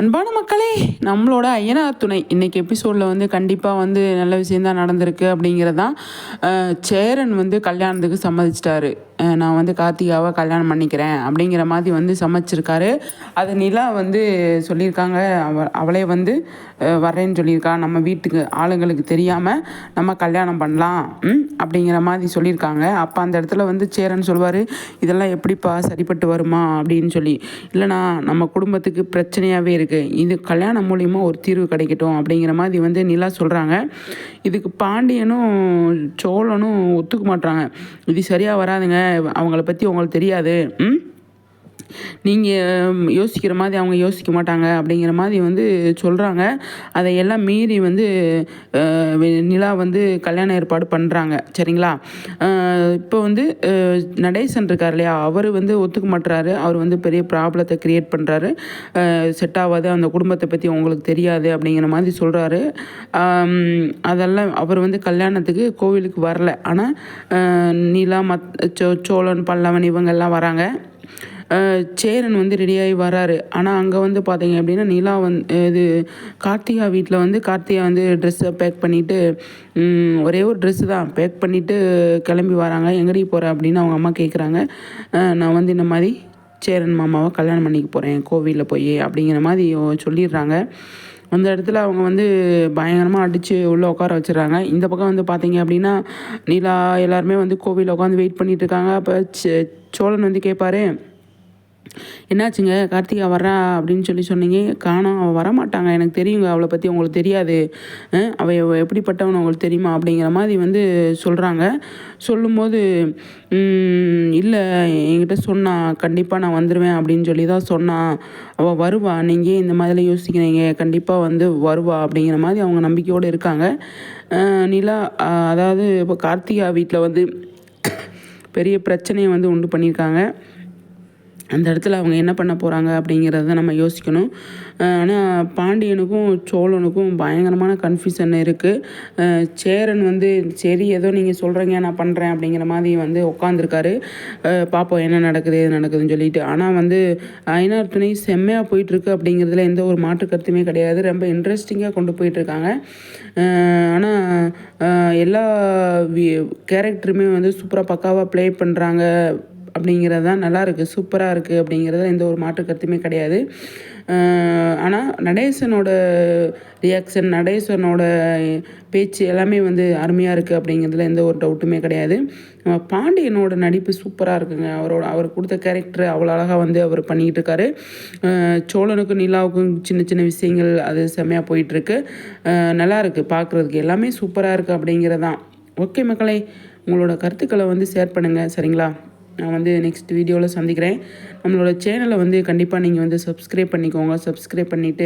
அன்பான மக்களே நம்மளோட ஐயனார் துணை இன்றைக்கி எபிசோடில் வந்து கண்டிப்பாக வந்து நல்ல விஷயந்தான் நடந்திருக்கு அப்படிங்கிறது தான் சேரன் வந்து கல்யாணத்துக்கு சம்மதிச்சிட்டாரு. நான் வந்து கார்த்திகாவை கல்யாணம் பண்ணிக்கிறேன் அப்படிங்கிற மாதிரி வந்து சமைச்சிருக்காரு. அது நிலா வந்து சொல்லியிருக்காங்க. அவ அவளே வந்து வரேன்னு சொல்லியிருக்கா. நம்ம வீட்டுக்கு ஆளுங்களுக்கு தெரியாமல் நம்ம கல்யாணம் பண்ணலாம் அப்படிங்கிற மாதிரி சொல்லியிருக்காங்க. அப்போ அந்த இடத்துல வந்து சேரன் சொல்வார் இதெல்லாம் எப்படிப்பா சரிப்பட்டு வருமா? அப்படின்னு சொல்லி. இல்லைனா நம்ம குடும்பத்துக்கு பிரச்சனையாகவே இருக்குது இது கல்யாணம் மூலிமா ஒரு தீர்வு கிடைக்கட்டும் அப்படிங்கிற மாதிரி வந்து நிலா சொல்கிறாங்க இதுக்கு பாண்டியனும் சோழனும் ஒத்துக்க மாட்டாங்க இது சரியாக வராதுங்க. அவங்கள பற்றி உங்களுக்கு தெரியாது ம்? நீங்கள் யோசிக்கிற மாதிரி அவங்க யோசிக்க மாட்டாங்க அப்படிங்கிற மாதிரி வந்து சொல்கிறாங்க அதையெல்லாம் மீறி வந்து நிலா வந்து கல்யாண ஏற்பாடு பண்ணுறாங்க சரிங்களா? இப்போ வந்து நடேசன் இருக்கார் இல்லையா? அவர் வந்து ஒத்துக்க மாட்டுறாரு அவர் வந்து பெரிய ப்ராப்ளத்தை க்ரியேட் பண்ணுறாரு செட் ஆகாது. அந்த குடும்பத்தை பற்றி உங்களுக்கு தெரியாது அப்படிங்கிற மாதிரி சொல்கிறாரு அதெல்லாம் அவர் வந்து கல்யாணத்துக்கு கோவிலுக்கு வரல. ஆனால் நீலா மத் சோ சோழன் பல்லவன் இவங்கெல்லாம் வராங்க. சேரன் வந்து ரெடியாகி வராரு. ஆனால் அங்கே வந்து பார்த்தீங்க அப்படின்னா நிலா வந்து இது கார்த்திகா வீட்டில் வந்து கார்த்திகா வந்து ட்ரெஸ்ஸை பேக் பண்ணிவிட்டு ஒரே ஒரு ட்ரெஸ்ஸு தான். பேக் பண்ணிவிட்டு கிளம்பி வராங்க. எங்கடி போகிற அப்படின்னு அவங்க அம்மா கேட்குறாங்க நான் வந்து இந்த மாதிரி சேரன் மாமாவை கல்யாணம் பண்ணிக்க போகிறேன் கோவிலில் போய் அப்படிங்கிற மாதிரி சொல்லிடுறாங்க. அந்த இடத்துல அவங்க வந்து பயங்கரமாக அடித்து உள்ளே உட்கார வச்சிடறாங்க. இந்த பக்கம் வந்து பார்த்தீங்க அப்படின்னா நீலா எல்லாருமே வந்து கோவிலில் உட்காந்து வெயிட் பண்ணிகிட்டு இருக்காங்க. அப்போ சோழன் வந்து கேட்பாரு என்னாச்சுங்க? கார்த்திகா வர்றா அப்படின்னு சொல்லி சொன்னீங்க. காணோம் அவள் வரமாட்டாங்க. எனக்கு தெரியுங்க. அவளை பற்றி உங்களுக்கு தெரியாது. அவள் எப்படிப்பட்டவனு உங்களுக்கு தெரியுமா அப்படிங்கிற மாதிரி வந்து சொல்கிறாங்க சொல்லும்போது இல்லை என்கிட்ட சொன்னான் கண்டிப்பாக நான் வந்துடுவேன் அப்படின்னு சொல்லி தான் சொன்னான் அவள் வருவா நீங்கள் இந்த மாதிரிலாம் யோசிக்கிறீங்க? கண்டிப்பாக வந்து வருவா அப்படிங்கிற மாதிரி அவங்க நம்பிக்கையோடு இருக்காங்க. நிலா அதாவது இப்போ கார்த்திகா வீட்டில் வந்து பெரிய பிரச்சனையை வந்து உண்டு பண்ணியிருக்காங்க. அந்த இடத்துல அவங்க என்ன பண்ண போகிறாங்க அப்படிங்கிறத நம்ம யோசிக்கணும். ஆனால் பாண்டியனுக்கும் சோழனுக்கும் பயங்கரமான கன்ஃபியூஷன் இருக்குது சேரன் வந்து சரி ஏதோ நீங்கள் சொல்கிறீங்க நான் பண்ணுறேன் அப்படிங்கிற மாதிரி வந்து உட்காந்துருக்காரு பார்ப்போம் என்ன நடக்குது எது நடக்குதுன்னு சொல்லிட்டு. ஆனால் வந்து ஐநார் துணை செம்மையாக போயிட்டுருக்கு அப்படிங்கிறதுல எந்த ஒரு மாற்று கருத்துமே கிடையாது. ரொம்ப இன்ட்ரெஸ்டிங்காக கொண்டு போயிட்டுருக்காங்க. ஆனால் எல்லா கேரக்டருமே வந்து சூப்பராக பக்காவாக ப்ளே பண்ணுறாங்க அப்படிங்கிறது தான் நல்லாயிருக்கு சூப்பராக இருக்குது அப்படிங்கிறதுல எந்த ஒரு மாற்று கருத்துமே கிடையாது. ஆனால் நடேசனோட ரியாக்ஷன் நடேசனோட பேச்சு எல்லாமே வந்து அருமையாக இருக்குது அப்படிங்கிறதுல எந்த ஒரு டவுட்டுமே கிடையாது. பாண்டியனோட நடிப்பு சூப்பராக இருக்குங்க. அவரோட அவர் கொடுத்த கேரக்டர் அவ்வளோ அழகாக வந்து அவர் பண்ணிக்கிட்டு இருக்காரு. சோழனுக்கும் நிலாவுக்கும் சின்ன சின்ன விஷயங்கள் அது செம்மையாக போயிட்டுருக்கு. நல்லா இருக்குது பார்க்குறதுக்கு எல்லாமே சூப்பராக இருக்குது அப்படிங்கிறதான். ஓகே மக்களை உங்களோட கருத்துக்களை வந்து ஷேர் பண்ணுங்கள் சரிங்களா? நான் வந்து நெக்ஸ்ட் வீடியோவில் சந்திக்கிறேன். நம்மளோட சேனலை வந்து கண்டிப்பாக நீங்கள் வந்து சப்ஸ்கிரைப் பண்ணிக்கோங்க. சப்ஸ்கிரைப் பண்ணிவிட்டு